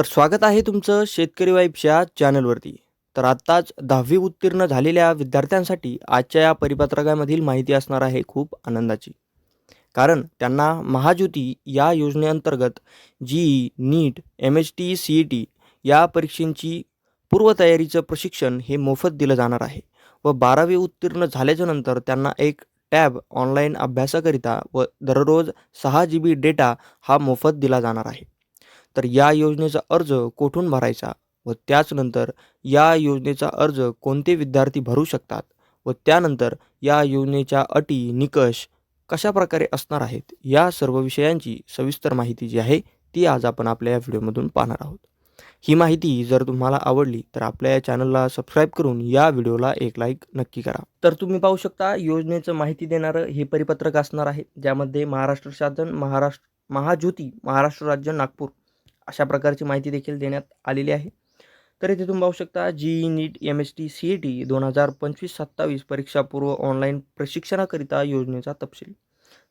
तर स्वागत आहे तुमचं शेतकरी वाईफच्या चॅनलवरती. तर आत्ताच दहावी उत्तीर्ण झालेल्या विद्यार्थ्यांसाठी आजच्या या परिपत्रकामधील माहिती असणार आहे खूप आनंदाची. कारण त्यांना महाज्योती या योजनेअंतर्गत JEE NEET M H T C E T या परीक्षेंची पूर्वतयारीचं प्रशिक्षण हे मोफत दिलं जाणार आहे व बारावी उत्तीर्ण झाल्याच्यानंतर त्यांना एक टॅब ऑनलाईन अभ्यासाकरिता व दररोज सहा जी बी डेटा हा मोफत दिला जाणार आहे. तर या योजनेचा अर्ज कोठून भरायचा व त्याचनंतर या योजनेचा अर्ज कोणते विद्यार्थी भरू शकतात व त्यानंतर या योजनेच्या अटी निकष कशा प्रकारे असणार आहेत या सर्व विषयांची सविस्तर माहिती जी आहे ती आज आपण आपल्या या व्हिडिओमधून पाहणार आहोत. ही माहिती जर तुम्हाला आवडली तर आपल्या या चॅनलला सबस्क्राईब करून या व्हिडिओला एक लाईक नक्की करा. तर तुम्ही पाहू शकता योजनेचं माहिती देणारं हे परिपत्रक असणार आहे ज्यामध्ये महाराष्ट्र शासन महाराष्ट्र महाज्योती महाराष्ट्र राज्य नागपूर अशा प्रकारची माहिती देखील देण्यात आलेली आहे. तर इथे तुम्ही पाहू शकता JEE NEET M S T C E T दोन हजार पंचवीस सत्तावीस परीक्षापूर्व ऑनलाईन प्रशिक्षणाकरिता योजनेचा तपशील.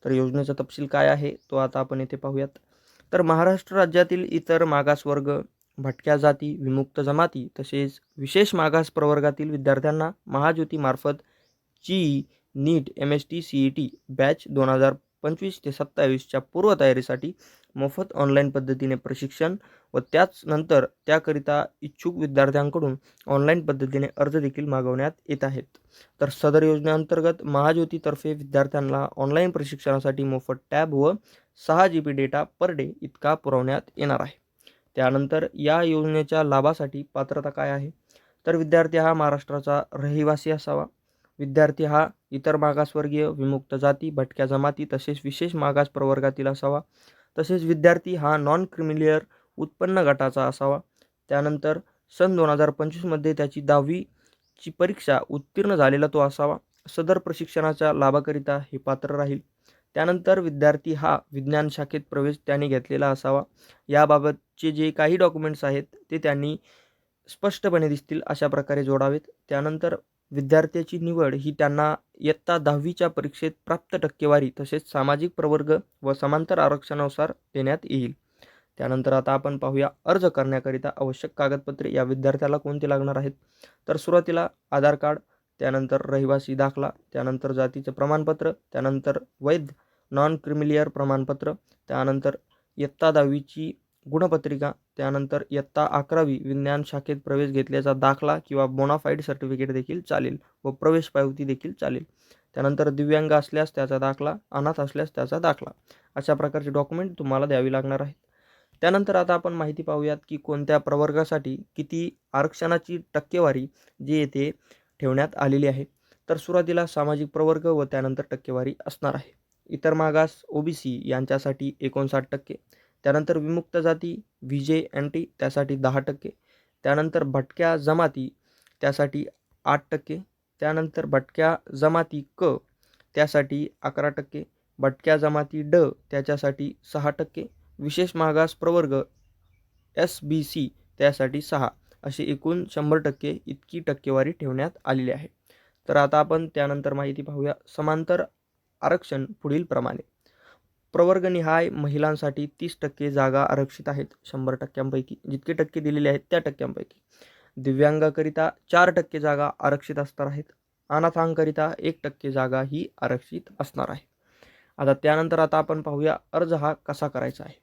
तर योजनेचा तपशील काय आहे? तो आता आपण येथे पाहूयात. तर महाराष्ट्र राज्यातील इतर मागासवर्ग भटक्या जाती विमुक्त जमाती तसेच विशेष मागास प्रवर्गातील विद्यार्थ्यांना महाज्योतीमार्फत JEE NEET M S T C E T batch दोन हजार पंचवीस ते सत्तावीसच्या पूर्वतयारीसाठी मोफत ऑनलाईन पद्धतीने प्रशिक्षण व त्याच नंतर त्याकरिता इच्छुक विद्यार्थ्यांकडून ऑनलाईन पद्धतीने अर्ज देखील मागवण्यात येत आहेत. तर सदर योजनेअंतर्गत महाज्योतीतर्फे विद्यार्थ्यांना ऑनलाईन प्रशिक्षणासाठी मोफत टॅब व सहा G B data per day इतका पुरवण्यात येणार आहे. त्यानंतर या योजनेच्या लाभासाठी पात्रता काय आहे? तर विद्यार्थी हा महाराष्ट्राचा रहिवासी असावा. विद्यार्थी हा इतर मागासवर्गीय विमुक्त जाती भटक्या जमाती तसेच विशेष मागास प्रवर्गातील असावा. तसेच विद्यार्थी हा नॉन क्रिमिलियर उत्पन्न गटाचा असावा. त्यानंतर सन दोन हजार पंचवीसमध्ये त्याची दहावीची परीक्षा उत्तीर्ण झालेला तो असावा. सदर प्रशिक्षणाच्या लाभाकरिता हे पात्र राहील. त्यानंतर विद्यार्थी हा विज्ञान शाखेत प्रवेश त्याने घेतलेला असावा. याबाबतचे जे काही डॉक्युमेंट्स आहेत ते त्यांनी स्पष्टपणे दिसतील अशा प्रकारे जोडावेत. त्यानंतर विद्यार्थ्याची निवड ही त्यांना इयत्ता दहावीच्या परीक्षेत प्राप्त टक्केवारी तसेच सामाजिक प्रवर्ग व समांतर आरक्षणानुसार देण्यात येईल. त्यानंतर आता आपण पाहूया अर्ज करण्याकरिता आवश्यक कागदपत्रे या विद्यार्थ्याला कोणती लागणार आहेत? तर सुरुवातीला आधार कार्ड त्यानंतर रहिवासी दाखला त्यानंतर जातीचं प्रमाणपत्र त्यानंतर वैध नॉन क्रिमिलियर प्रमाणपत्र त्यानंतर इयत्ता दहावीची गुणपत्रिका त्यानंतर इयत्ता अकरावी विज्ञान शाखेत प्रवेश घेतल्याचा दाखला किंवा बोनाफाईड सर्टिफिकेट देखील चालेल व प्रवेश पावती देखील चालेल. त्यानंतर दिव्यांग असल्यास त्याचा दाखला अनाथ असल्यास त्याचा दाखला अशा प्रकारचे डॉक्युमेंट तुम्हाला द्यावी लागणार आहेत. त्यानंतर आता आपण माहिती पाहूयात की कोणत्या प्रवर्गासाठी किती आरक्षणाची टक्केवारी जी येथे ठेवण्यात आलेली आहे. तर सुरुवातीला सामाजिक प्रवर्ग व त्यानंतर टक्केवारी असणार आहे. इतर मागास ओबीसी यांच्यासाठी एकोणसाठ टक्के त्यानंतर विमुक्त जाती व्ही जे एन टी त्यासाठी दहा टक्के. त्यानंतर भटक्या जमाती त्यासाठी आठ टक्के. त्यानंतर भटक्या जमाती क त्यासाठी अकरा टक्के. भटक्या जमाती ड त्याच्यासाठी सहा टक्के. विशेष मागास प्रवर्ग एस बी सी त्यासाठी सहा. अशी एकूण शंभर टक्के इतकी टक्केवारी ठेवण्यात आलेली आहे. तर आता आपण त्यानंतर माहिती पाहूया. समांतर आरक्षण पुढील प्रमाणे प्रवर्गनिहाय महिलांसाठी तीस टक्के जागा आरक्षित आहेत शंभर टक्क्यांपैकी. जितके टक्के दिलेले आहेत त्या टक्क्यांपैकी. दिव्यांगाकरिता चार टक्के जागा आरक्षित असणार आहेत. अनाथांकरिता एक टक्के जागा ही आरक्षित असणार आहे. आता त्यानंतर आता आपण पाहूया अर्ज हा कसा करायचा आहे.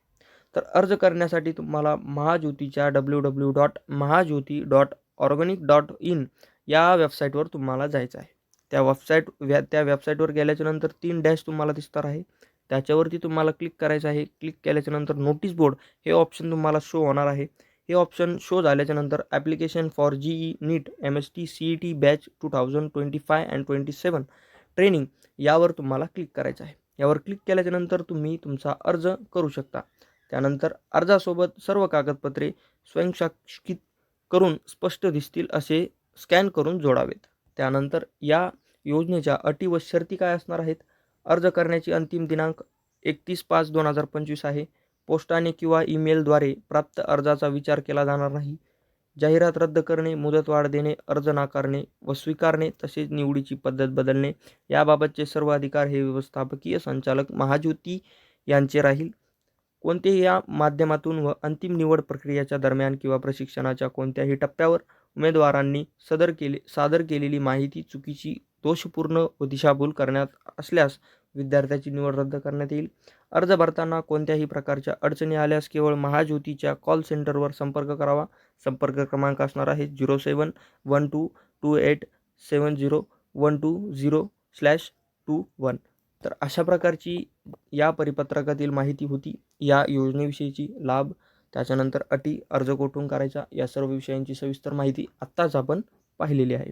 तर अर्ज करण्यासाठी तुम्हाला महाज्योतीच्या W W dot Mahajyoti dot organic dot in या वेबसाईटवर तुम्हाला जायचं आहे. त्या वेबसाईट व्या त्या वेबसाईटवर गेल्याच्यानंतर तीन डॅश तुम्हाला दिसणार आहे. त्याच्यावरती तुम्हाला क्लिक करायचं आहे. क्लिक केल्याच्यानंतर नोटीस बोर्ड हे ऑप्शन तुम्हाला शो होणार आहे. हे ऑप्शन शो झाल्याच्यानंतर application for JEE NEET M S T C E T batch two thousand twenty five and twenty seven training यावर तुम्हाला क्लिक करायचं आहे. यावर क्लिक केल्याच्यानंतर तुम्ही तुमचा अर्ज करू शकता. त्यानंतर अर्जासोबत सर्व कागदपत्रे स्वयंसाक्षित करून स्पष्ट दिसतील असे स्कॅन करून जोडावेत. त्यानंतर या योजनेच्या अटी व शर्ती काय असणार आहेत? अर्ज करण्याची अंतिम दिनांक एकतीस पाच दोन हजार पंचवीस आहे. पोस्टाने किंवा ईमेलद्वारे प्राप्त अर्जाचा विचार केला जाणार नाही. जाहिरात रद्द करणे मुदतवाढ देणे अर्ज नाकारणे व स्वीकारणे तसेच निवडीची पद्धत बदलणे याबाबतचे सर्व अधिकार हे व्यवस्थापकीय संचालक महाज्योती यांचे राहील. कोणतेही या माध्यमातून व अंतिम निवड प्रक्रियेच्या दरम्यान किंवा प्रशिक्षणाच्या कोणत्याही टप्प्यावर उमेदवारांनी सदर केले सादर केलेली माहिती चुकीची दोषपूर्ण व दिशाभूल करण्यात असल्यास विद्यार्थ्याची निवड रद्द करण्यात येईल. अर्ज भरताना कोणत्याही प्रकारच्या अडचणी आल्यास केवळ महाज्योतीच्या कॉल सेंटरवर संपर्क करावा. संपर्क क्रमांक असणार आहे zero seven one two two eight seven zero one two zero slash two one. तर अशा प्रकारची या परिपत्रकातील माहिती होती. या योजनेविषयीची लाभ त्याच्यानंतर अटी अर्ज कोठून करायचा या सर्व विषयांची सविस्तर माहिती आत्ताच आपण पाहिलेली आहे.